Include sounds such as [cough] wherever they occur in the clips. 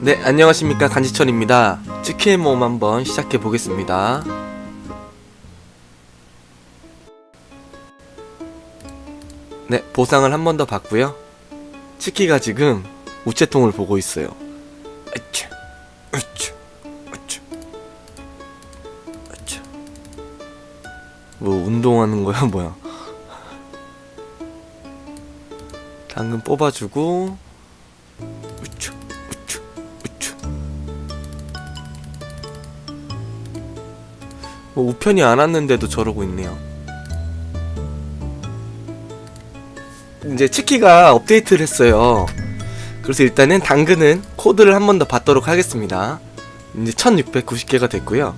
네, 안녕하십니까 간지철입니다. 치킨 모험 한번 시작해 보겠습니다. 네, 보상을 한 번 더 받고요. 치키가 지금 우체통을 보고 있어요. 으쌰, 으쌰, 으쌰, 으쌰. 뭐 운동하는 거야 뭐야? 당근 뽑아주고 뭐 우편이 안 왔는데도 저러고 있네요. 이제 치키가 업데이트를 했어요. 그래서 일단은 당근은 코드를 한 번 더 받도록 하겠습니다. 이제 1690개가 됐고요.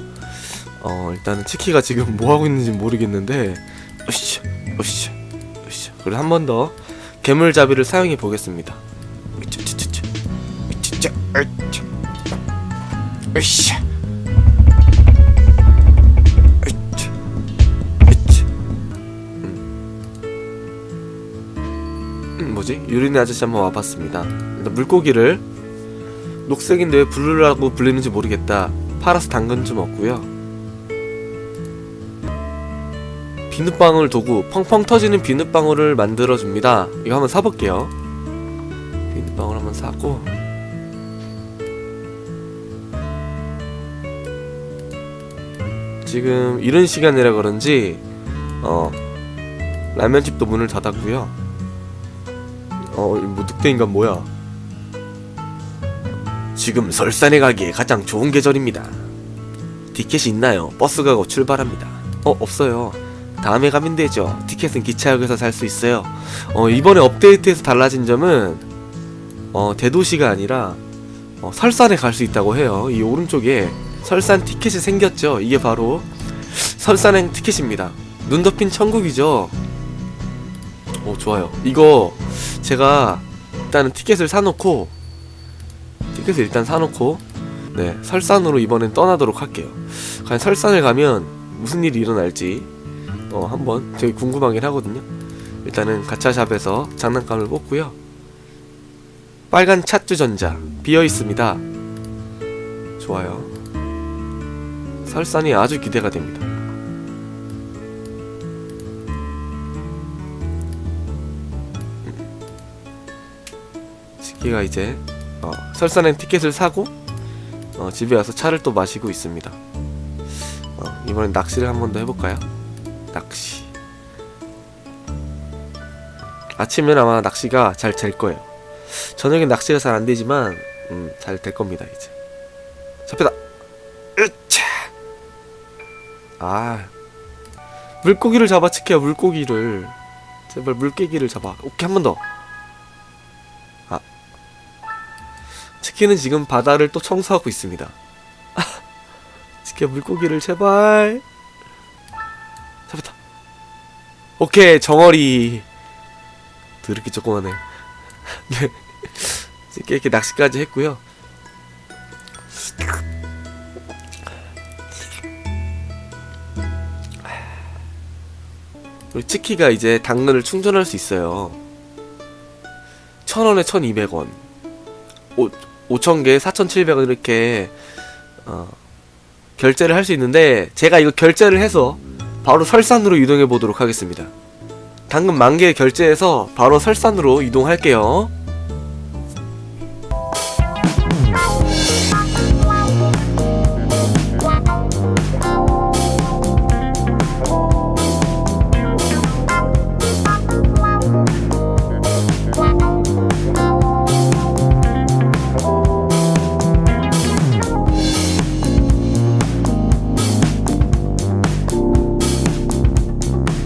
어 일단은 치키가 지금 뭐 하고 있는지 모르겠는데 으쌰 으쌰 으쌰. 그리고 한 번 더 괴물잡이를 사용해 보겠습니다. 으쌰 뭐지? 유린의 아저씨 한번 와봤습니다. 물고기를 녹색인데 왜 블루라고 불리는지 모르겠다. 팔아서 당근 좀 얻고요. 비눗방울 도구, 펑펑 터지는 비눗방울을 만들어 줍니다. 이거 한번 사볼게요. 비눗방울 한번 사고. 지금 이른 시간이라 그런지 어 라면집도 문을 닫았고요. 어, 뭐 늑대 인간 뭐야? 지금 설산에 가기에 가장 좋은 계절입니다. 티켓이 있나요? 버스가 곧 출발합니다. 어, 없어요. 다음에 가면 되죠. 티켓은 기차역에서 살 수 있어요. 어, 이번에 업데이트에서 달라진 점은 어, 대도시가 아니라 어, 설산에 갈 수 있다고 해요. 이 오른쪽에 설산 티켓이 생겼죠. 이게 바로 설산행 티켓입니다. 눈 덮인 천국이죠. 오, 좋아요. 이거 제가 일단은 티켓을 사놓고 티켓을 일단 사놓고 네 설산으로 이번엔 떠나도록 할게요. 과연 설산을 가면 무슨 일이 일어날지 어 한번 되게 궁금하긴 하거든요. 일단은 가차샵에서 장난감을 뽑고요. 빨간 차트 전자 비어 있습니다. 좋아요. 설산이 아주 기대가 됩니다. 시기가 이제 어, 설산행 티켓을 사고 어, 집에 와서 차를 또 마시고 있습니다. 어, 이번엔 낚시를 한 번 더 해볼까요? 낚시. 아침엔 아마 낚시가 잘 될 거예요. 저녁엔 낚시가 잘 안 되지만 음, 잘 될 겁니다 이제. 잡혔다. 으차. 아 물고기를 잡아 치켜야 물고기를 제발 물개기를 잡아. 오케이 한 번 더. 치킨은 지금 바다를 또 청소하고 있습니다. 치킨 물고기를 제발. 잡았다. 오케이 정어리. 드럽게 조그마네. [laughs] 네. 치킨 이렇게 낚시까지 했고요. 우리 치키가 이제 당근을 충전할 수 있어요. 천 원에 천이백 원. 오, 5,000개, 4,700원 이렇게 어, 결제를 할 수 있는데 제가 이거 결제를 해서 바로 설산으로 이동해 보도록 하겠습니다. 당근 만개 결제해서 바로 설산으로 이동할게요.